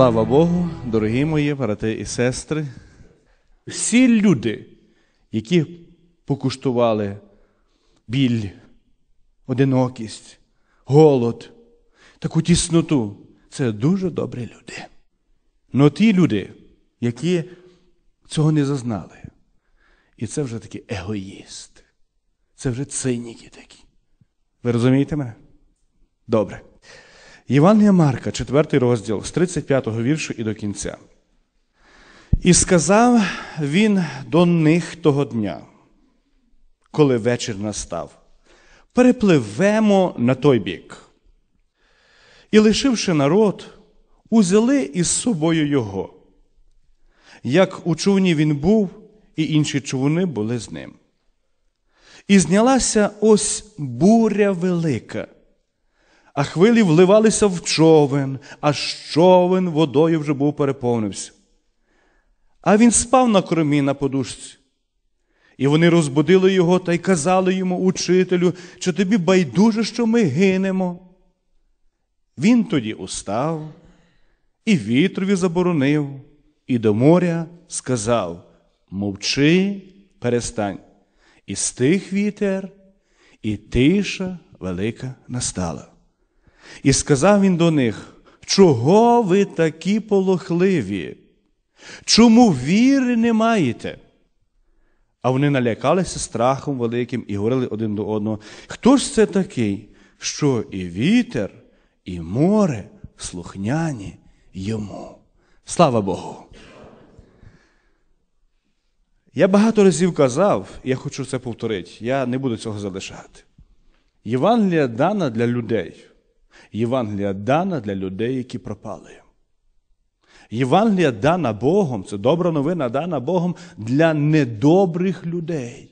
Слава Богу, дорогі мої брати і сестри. Всі люди, які покуштували біль, одинокість, голод, таку тісноту, це дуже добрі люди. Но ті люди, які цього не зазнали, і це вже такі егоїсти, це вже циніки такі. Ви розумієте мене? Добре. Євангелія Марка, 4 розділ, з 35 го віршу і до кінця. І сказав він до них того дня, коли вечір настав, перепливемо на той бік. І, лишивши народ, узяли із собою його. Як у човні він був, і інші човни були з ним. І знялася ось буря велика а хвилі вливалися в човен, аж човен водою вже був переповнився. А він спав на кормі на подушці. І вони розбудили його та й казали йому, учителю, чи тобі байдуже, що ми гинемо. Він тоді устав, і вітрові заборонив, і до моря сказав: Мовчи, перестань. І стих вітер, і тиша велика настала. І сказав він до них, чого ви такі полохливі? Чому віри не маєте? А вони налякалися страхом великим і говорили один до одного, хто ж це такий, що і вітер, і море слухняні йому? Слава Богу! Я багато разів казав, я хочу це повторити, я не буду цього залишати. Євангелія дана для людей. Євангелія дана для людей, які пропали. Євангелія дана Богом, це добра новина дана Богом для недобрих людей.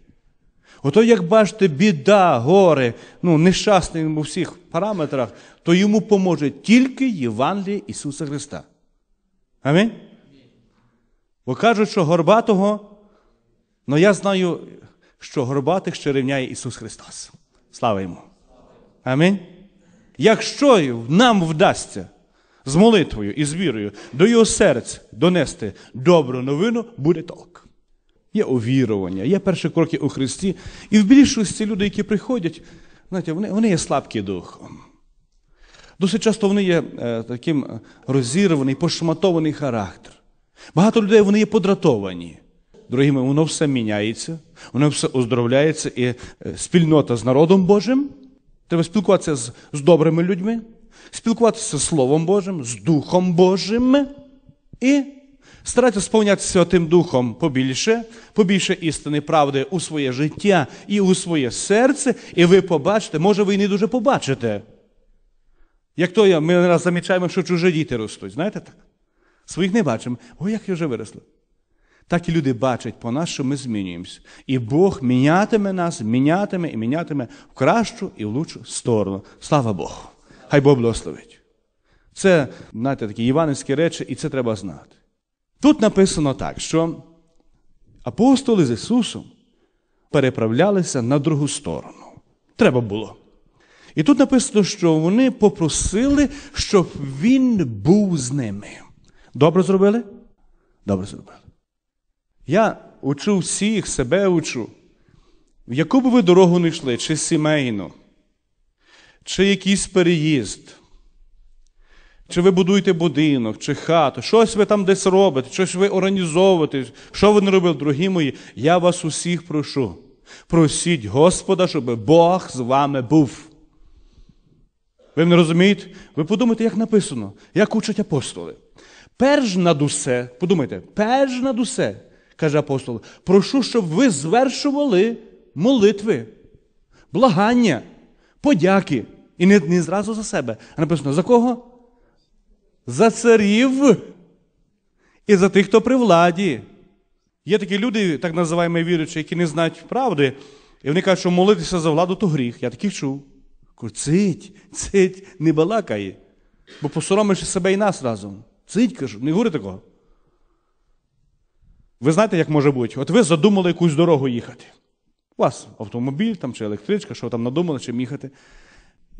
Ото, як бачите, біда, горе, ну, нещасний у всіх параметрах, то йому поможе тільки Євангеліє Ісуса Христа. Амінь? Бо кажуть, що горбатого, ну я знаю, що горбатих ще рівняє Ісус Христос. Слава йому. Амінь. Якщо нам вдасться з молитвою і з вірою до його серця донести добру новину, буде толк. Є увірування, є перші кроки у Христі. І в більшості людей, які приходять, знаєте, вони вони є слабкі духом. Досить часто вони є е, таким розірваний, пошматований характер. Багато людей вони є подратовані. Дорогі мої, воно все міняється, воно все оздоровляється, і е, спільнота з народом Божим. Треба спілкуватися з, з добрими людьми, спілкуватися з Словом Божим, з Духом Божим і старатися сповнятися тим Духом побільше, побільше істини, правди у своє життя і у своє серце, і ви побачите, може, ви і не дуже побачите. Як то я, ми раз замічаємо, що чужі діти ростуть. Знаєте так? Своїх не бачимо. О, як я вже виросли. Так і люди бачать по нас, що ми змінюємося. І Бог мінятиме нас, мінятиме і мінятиме в кращу і в лучшу сторону. Слава Богу! Хай Бог благословить. Це, знаєте, такі іванівські речі, і це треба знати. Тут написано так, що апостоли з Ісусом переправлялися на другу сторону. Треба було. І тут написано, що вони попросили, щоб він був з ними. Добре зробили? Добре зробили. Я учу всіх, себе учу. В яку би ви дорогу не йшли, чи сімейну, чи якийсь переїзд, чи ви будуєте будинок, чи хату, щось ви там десь робите, щось ви організовуєте, що ви не робили, дорогі мої, я вас усіх прошу. Просіть Господа, щоб Бог з вами був. Ви не розумієте? Ви подумайте, як написано, як учать апостоли. Перш над усе, подумайте, перш над усе каже апостол, прошу, щоб ви звершували молитви, благання, подяки. І не, не зразу за себе. А написано, за кого? За царів і за тих, хто при владі. Є такі люди, так називаємо віруючі, які не знають правди, і вони кажуть, що молитися за владу то гріх. Я таких чув. Кажу, цить, цить, не балакає. Бо посоромиш себе і нас разом. Цить, кажу, не говори такого. Ви знаєте, як може бути? От ви задумали якусь дорогу їхати. У вас автомобіль там, чи електричка, що там надумали, чим їхати.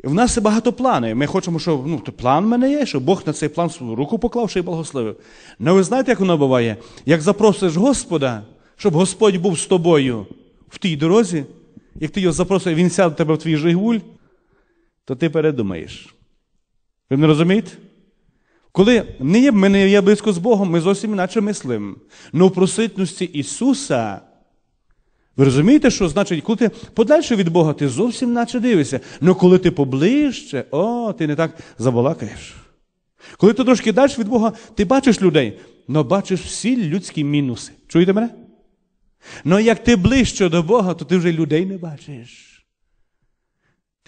В нас є багато планів. Ми хочемо, щоб ну, то план в мене є, щоб Бог на цей план свою руку поклав й благословив. Ну ви знаєте, як воно буває? Як запросиш Господа, щоб Господь був з тобою в тій дорозі, як ти його запросив, він сяде тебе в твій Жигуль, то ти передумаєш. Ви не розумієте? Коли не є, ми не є близько з Богом, ми зовсім іначе мислимо. Но в проситності Ісуса. Ви розумієте, що значить, коли ти подальше від Бога, ти зовсім наче дивишся. Ну коли ти поближче, о, ти не так забалакаєш. Коли ти трошки далі від Бога, ти бачиш людей, але бачиш всі людські мінуси. Чуєте мене? Ну як ти ближче до Бога, то ти вже людей не бачиш.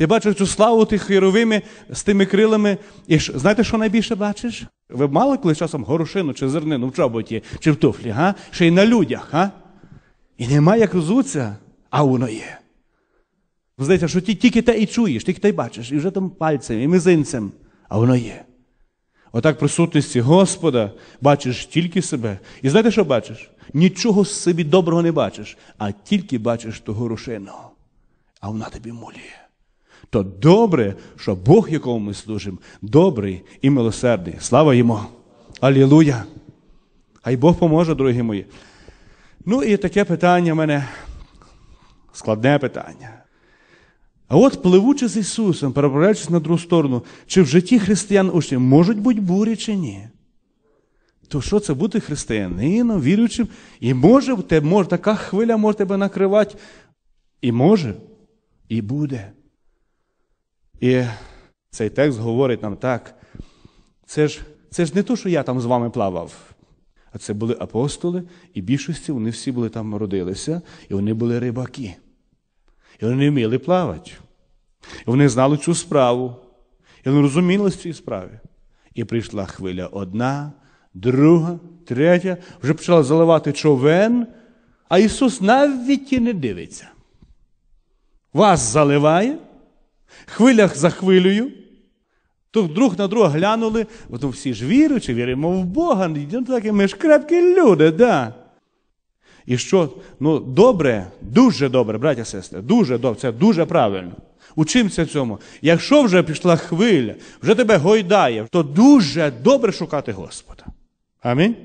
Ти бачиш цю славу тих херовими з тими крилами. І знаєте, що найбільше бачиш? Ви мали колись часом горошину чи зернину в чоботі, чи в туфлі, га? ще й на людях, га? І нема як розуться, а воно є. Здається, що ти тільки те і чуєш, тільки те й бачиш, і вже там пальцем, і мизинцем, а воно є. Отак присутності Господа бачиш тільки себе. І знаєте, що бачиш? Нічого з собі доброго не бачиш, а тільки бачиш ту горошину. А вона тобі молює. То добре, що Бог, якому ми служимо, добрий і милосердний. Слава йому! Алілуя! Хай Бог поможе, дорогі мої. Ну і таке питання в мене складне питання. А от, пливучи з Ісусом, переправляючись на другу сторону, чи в житті християн учнів можуть бути бурі чи ні? То що це бути християнином, віруючим? І може, те, може така хвиля може тебе накривати. І може, і буде. І цей текст говорить нам так. Це ж це ж не то, що я там з вами плавав. А це були апостоли, і більшості вони всі були там родилися, і вони були рибаки. І вони вміли плавати. І вони знали цю справу. І вони розуміли в цій справі. І прийшла хвиля одна, друга, третя, вже почала заливати човен, а Ісус навіть і не дивиться. Вас заливає, хвилях за хвилею, то друг на друга глянули, то всі ж віруючи, віримо в Бога, такі ми ж крепкі люди, да. І що? Ну, добре, дуже добре, браття сестри, дуже добре, це дуже правильно. Учимося цьому. Якщо вже пішла хвиля, вже тебе гойдає, то дуже добре шукати Господа. Амінь.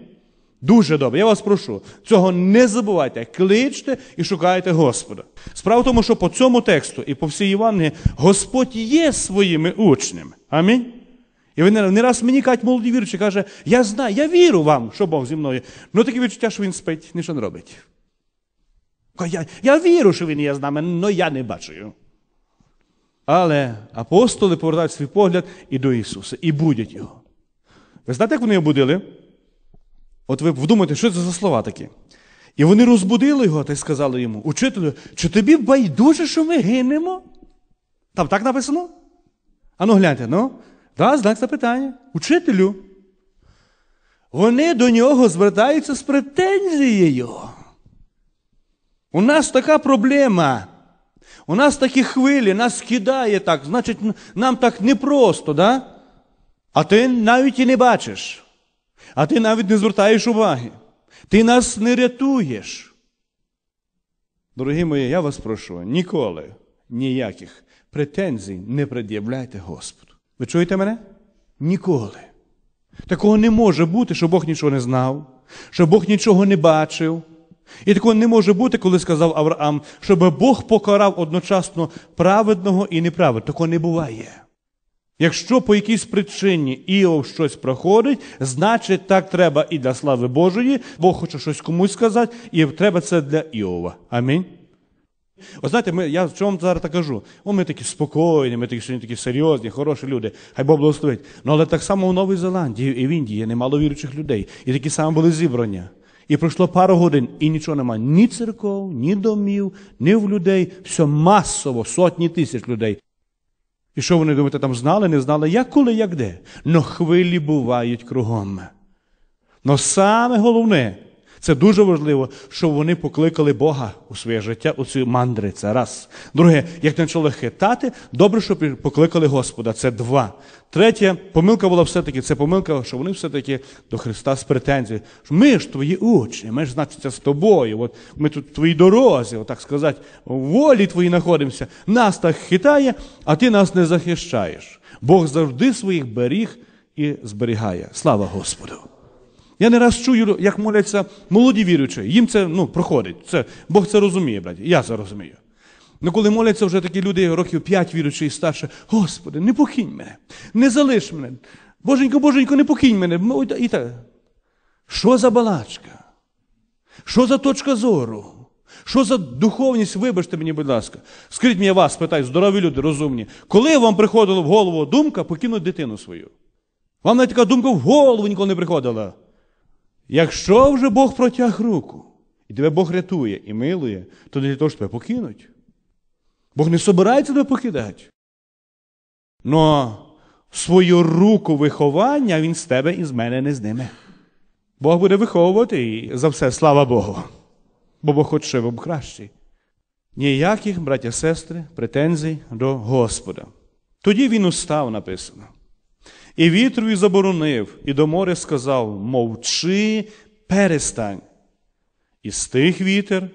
Дуже добре. Я вас прошу, цього не забувайте. Кличте і шукайте Господа. Справа в тому, що по цьому тексту і по всій Івангелії Господь є своїми учнями. Амінь. І він не раз мені кажуть, молоді віруючі, каже, я знаю, я вірю вам, що Бог зі мною. Ну таке відчуття, що він спить, нічого не робить. Я я вірю, що він є з нами, але я не бачу. його. Але апостоли повертають свій погляд і до Ісуса, і будять його. Ви знаєте, як вони його будили? От ви вдумайте, що це за слова такі? І вони розбудили його та й сказали йому, учителю, чи тобі байдуже, що ми гинемо? Там так написано? Ану гляньте, ну, да, знак запитання. Учителю. Вони до нього звертаються з претензією. У нас така проблема. У нас такі хвилі, нас кидає так, значить, нам так непросто, да? А ти навіть і не бачиш. А ти навіть не звертаєш уваги. Ти нас не рятуєш. Дорогі мої, я вас прошу, ніколи ніяких претензій не пред'являйте Господу. Ви чуєте мене? Ніколи. Такого не може бути, що Бог нічого не знав, що Бог нічого не бачив. І такого не може бути, коли сказав Авраам, щоб Бог покарав одночасно праведного і неправедного. Такого не буває. Якщо по якійсь причині Іов щось проходить, значить так треба і для слави Божої, Бог хоче щось комусь сказати, і треба це для Іова. Амінь. От знаєте, ми, я чому зараз так кажу? О, ми такі спокійні, ми такі сьогодні такі серйозні, хороші люди. Хай Бог благословить. Ну, але так само у Новій Зеландії і в Індії немало віруючих людей. І такі самі були зібрання. І пройшло пару годин, і нічого немає. Ні церков, ні домів, ні в людей. Все масово, сотні тисяч людей. І що вони думаєте, там знали, не знали, як коли, як де. Но хвилі бувають кругом. Но саме головне, Це дуже важливо, щоб вони покликали Бога у своє життя, у ці мандри. Це раз. Друге, як почали хитати, добре, щоб покликали Господа. Це два. Третє, помилка була все-таки, це помилка, що вони все-таки до Христа з претензією. Ми ж твої учні, ми ж, значить, з тобою. От ми тут в твоїй дорозі, отак сказати, в волі твоїй знаходимося. Нас так хитає, а ти нас не захищаєш. Бог завжди своїх беріг і зберігає. Слава Господу! Я не раз чую, як моляться молоді віруючі. Їм це ну, проходить. Це, Бог це розуміє, браті. Я це розумію. Ну коли моляться вже такі люди, років п'ять віруючі і старше, Господи, не покинь мене, не залиш мене. Боженько, боженько, не покинь мене. І так. Що за балачка? Що за точка зору? Що за духовність, вибачте мені, будь ласка. Скажіть мені вас, питаю, здорові люди, розумні, коли вам приходила в голову думка покинути дитину свою? Вам навіть така думка в голову ніколи не приходила. Якщо вже Бог протяг руку, і тебе Бог рятує і милує, то не для того, щоб тебе покинуть. Бог не собирається тебе покидати. Но свою руку виховання він з тебе і з мене не зніме. Бог буде виховувати і за все, слава Богу. Бо Бог хоче вам кращий. Ніяких, браття сестри, претензій до Господа. Тоді він устав, написано. І вітрові заборонив, і до моря сказав: мовчи, перестань. І стих вітер,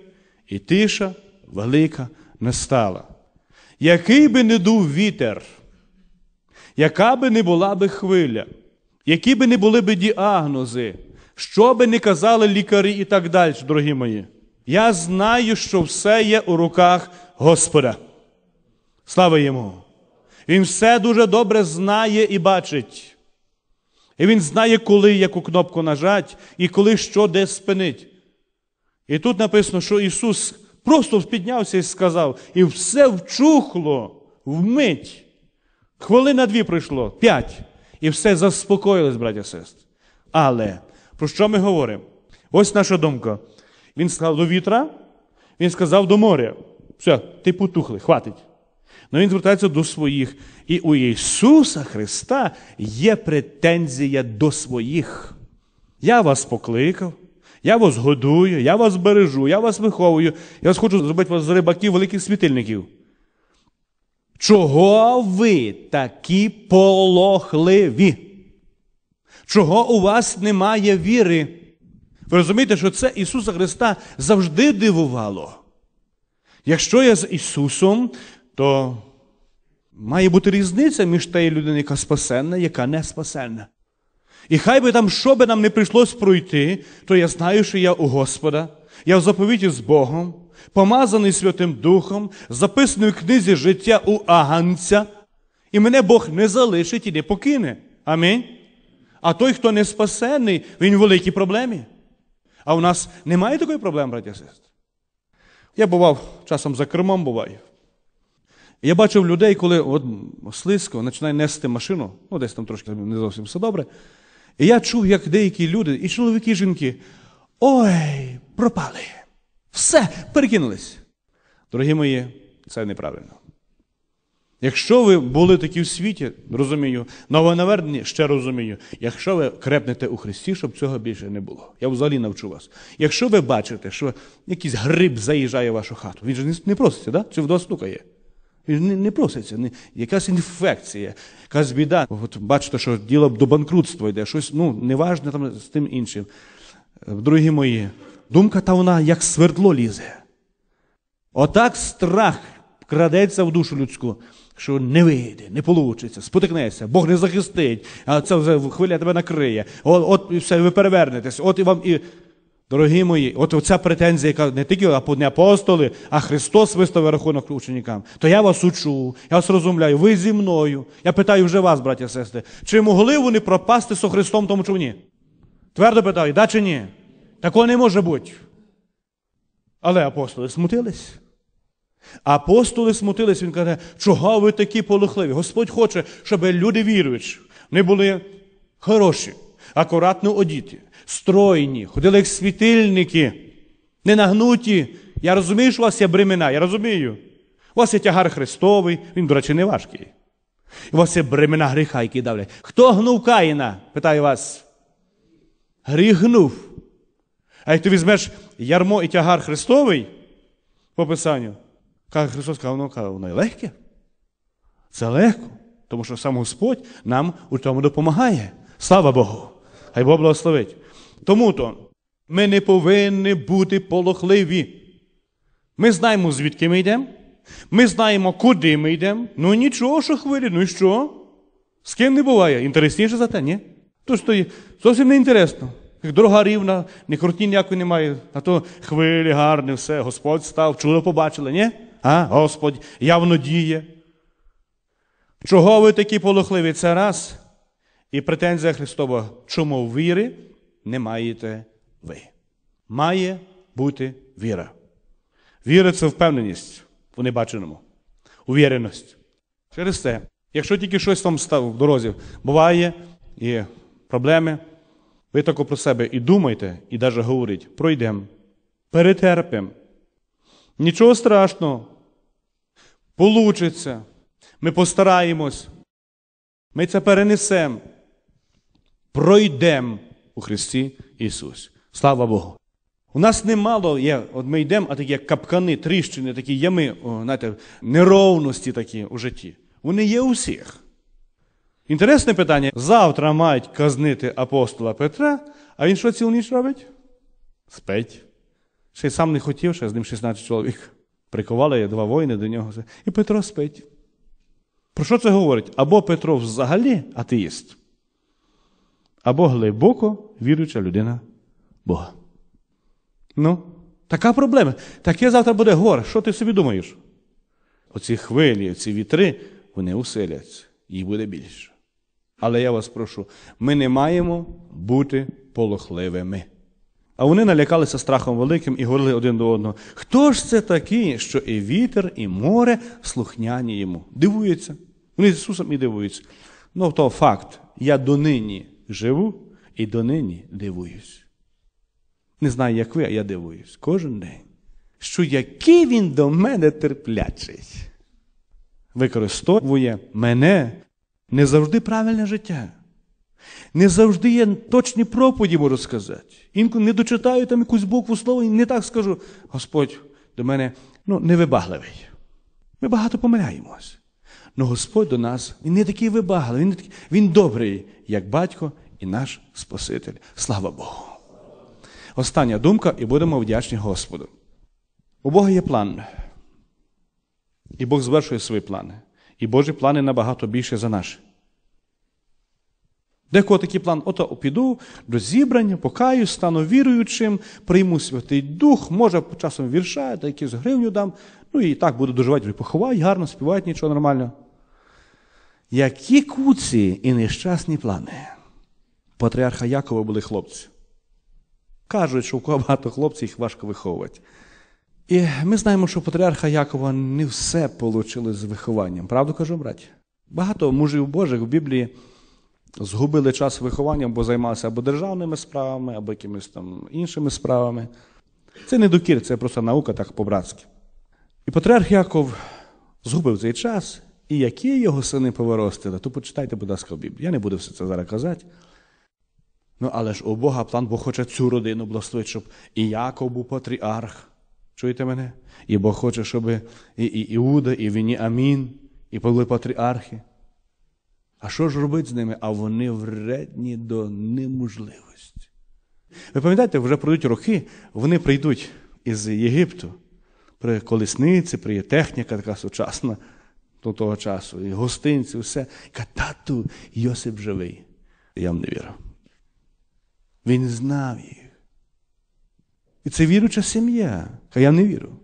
і тиша велика настала. Який би не дув вітер, яка би не була би хвиля, які би не були би діагнози, що би не казали лікарі і так далі, дорогі мої, я знаю, що все є у руках Господа. Слава йому! Він все дуже добре знає і бачить. І він знає, коли яку кнопку нажать, і коли що де спинить. І тут написано, що Ісус просто піднявся і сказав, і все вчухло вмить. Хвилина дві пройшло, п'ять. І все заспокоїлось, браття сестри. Але про що ми говоримо? Ось наша думка. Він сказав до вітра, він сказав до моря. Все, ти потухли, хватить. Но він звертається до своїх. І у Ісуса Христа є претензія до своїх. Я вас покликав, я вас годую, я вас бережу, я вас виховую, я вас хочу зробити вас з рибаків великих світильників. Чого ви такі полохливі? Чого у вас немає віри? Ви розумієте, що це Ісуса Христа завжди дивувало. Якщо я з Ісусом, то має бути різниця між тією людиною, яка спасенна, яка не спасенна. І хай би там, що би нам не прийшлось пройти, то я знаю, що я у Господа, я в заповіті з Богом, помазаний Святим Духом, записаний в книзі життя у Аганця, і мене Бог не залишить і не покине. Амінь. А той, хто не спасенний, він в великій проблемі. А у нас немає такої проблеми, браті сестри. Я бував часом за кермом буваю. Я бачив людей, коли от слизько починає нести машину, ну десь там трошки не зовсім все добре. І я чув, як деякі люди, і чоловіки, і жінки, ой, пропали. Все, перекинулись. Дорогі мої, це неправильно. Якщо ви були такі в світі, розумію, новонавернені, ще розумію, якщо ви крепнете у Христі, щоб цього більше не було. Я взагалі навчу вас. Якщо ви бачите, що якийсь гриб заїжджає в вашу хату, він же не проситься, да? чи вдома стукає. Не, проситься, не, якась інфекція, якась біда. От Бачите, що діло до банкрутства йде, щось ну, неважне там з тим іншим. Дорогі мої, думка та вона як свердло лізе. Отак страх крадеться в душу людську, що не вийде, не вийде, спотикнеться, Бог не захистить, а це вже хвиля тебе накриє. От, от все, ви перевернетесь, от і вам і. Дорогі мої, от оця претензія, яка не тільки не апостоли, а Христос виставив рахунок ученикам, то я вас учу, я вас розумляю, ви зі мною. Я питаю вже вас, браті і сестри, чи могли вони пропасти со Христом тому човні? Твердо питаю, да чи ні? Такого не може бути. Але апостоли смутились. Апостоли смутились, він каже, чого ви такі полохливі? Господь хоче, щоб люди віруючі, вони були хороші, акуратно одіті стройні, ходили як світильники, не нагнуті. Я розумію, що у вас є бремена, я розумію. У вас є тягар Христовий, він, до речі, не важкий. У вас є бремена гріха, які давлять. Хто гнув Каїна? Питаю вас. Гріх гнув. А як ти візьмеш ярмо і тягар Христовий по Писанню, каже Христос, каже, воно, каже, воно і легке. Це легко, тому що сам Господь нам у тому допомагає. Слава Богу! Хай Бог благословить. Тому то ми не повинні бути полохливі. Ми знаємо, звідки ми йдемо. Ми знаємо, куди ми йдемо. Ну нічого, що хвилі, ну і що? З ким не буває? Інтересніше за те, ні? Тож то зовсім не інтересно. Як дорога рівна, ні крутні ніякої немає, а то хвилі гарні, все, Господь став, чудо побачили, ні? А, Господь явно діє. Чого ви такі полохливі? Це раз. І претензія Христова, чому віри не маєте ви? Має бути віра. Віра це впевненість у небаченому, увіреність. Через це, якщо тільки щось вам став в дорозі, буває і проблеми, ви тако про себе і думайте, і навіть говоріть, пройдемо, перетерпимо. Нічого страшного. Получиться. Ми постараємось. Ми це перенесемо. Пройдемо у Христі Ісус. Слава Богу. У нас немало є, от ми йдемо, а такі як капкани, тріщини, такі ями, о, знаєте, неровності такі у житті. Вони є у всіх. Інтересне питання. Завтра мають казнити апостола Петра, а він що цілу ніч робить? Спить. Ще й сам не хотів, ще з ним 16 чоловік. Прикували два воїни до нього. І Петро спить. Про що це говорить? Або Петро взагалі атеїст, або глибоко віруюча людина Бога. Ну, така проблема. Таке завтра буде горе. Що ти собі думаєш? Оці хвилі, ці вітри, вони усиляться, їх буде більше. Але я вас прошу, ми не маємо бути полохливими. А вони налякалися страхом великим і говорили один до одного: хто ж це такий, що і вітер, і море слухняні йому? Дивуються. Вони з Ісусом і дивуються. Ну, то факт. Я донині живу і донині дивуюсь. Не знаю, як ви, а я дивуюсь кожен день. Що який він до мене терплячий. Використовує мене не завжди правильне життя. Не завжди є точні проповіді, можу сказати. Інколи не дочитаю там якусь букву слова і не так скажу. Господь до мене ну, невибагливий. Ми багато помиляємось. Но Господь до нас, Він не такий вибагливий, він, такий, він добрий, як батько і наш Спаситель. Слава Богу. Остання думка, і будемо вдячні Господу. У Бога є план. І Бог звершує свої плани. І Божі плани набагато більше за наші. Декого такий план, ото піду до зібрання, покаю, стану віруючим, прийму Святий Дух, може, часом вірша, та якусь гривню дам, ну і так буду доживати, поховають, гарно, співають, нічого нормально. Які куці і нещасні плани. Патріарха Якова були хлопці. Кажуть, що у кого багато хлопців їх важко виховувати. І ми знаємо, що патріарха Якова не все вийшло з вихованням. Правду кажу, браті? Багато мужів Божих в Біблії згубили час виховання, бо займалися або державними справами, або якимись там іншими справами. Це не докір, це просто наука так по-братськи. І патріарх Яков згубив цей час, і які його сини повиростили, то почитайте, будь ласка, в Біблії. Я не буду все це зараз казати. Ну, але ж у Бога план, Бог хоче цю родину благословити, щоб і Яков був патріарх. Чуєте мене? І Бог хоче, щоб і, і Іуда, і Веніамін, і були патріархи. А що ж робити з ними? А вони вредні до неможливості. Ви пам'ятаєте, вже пройдуть роки, вони прийдуть із Єгипту. При колесниці, при техніка така сучасна до того часу, і гостинці, все. І тату, Йосип живий. Я вам не вірив. Він знав їх. І це віруча сім'я. А я не вірю.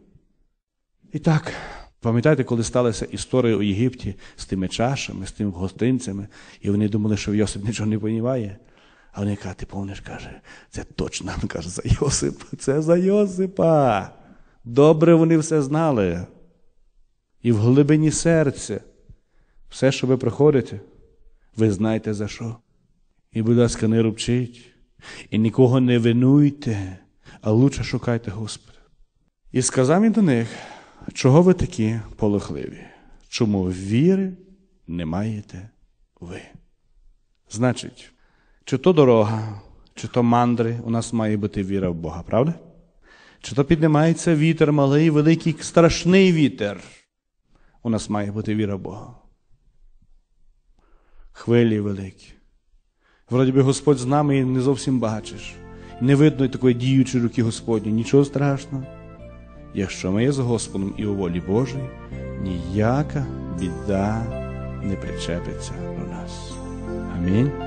І так, пам'ятаєте, коли сталася історія у Єгипті з тими чашами, з тими гостинцями, і вони думали, що Йосип нічого не розуміє. А вони кажуть, ти помниш, каже, це точно каже, за Йосипа, це за Йосипа. Добре вони все знали. І в глибині серця, все, що ви проходите, ви знаєте за що. І, будь ласка, не рубчіть, і нікого не винуйте, а лучше шукайте Господа. І сказав він до них, чого ви такі полохливі? Чому віри не маєте ви? Значить, чи то дорога, чи то мандри, у нас має бути віра в Бога, правда? Чи то піднімається вітер малий, великий, страшний вітер. У нас має бути віра в Бога. Хвилі великі. Вроді би Господь з нами і не зовсім бачиш. Не видно такої діючої руки Господні, нічого страшного. Якщо ми є з Господом і у волі Божій, ніяка біда не причепиться до нас. Амінь.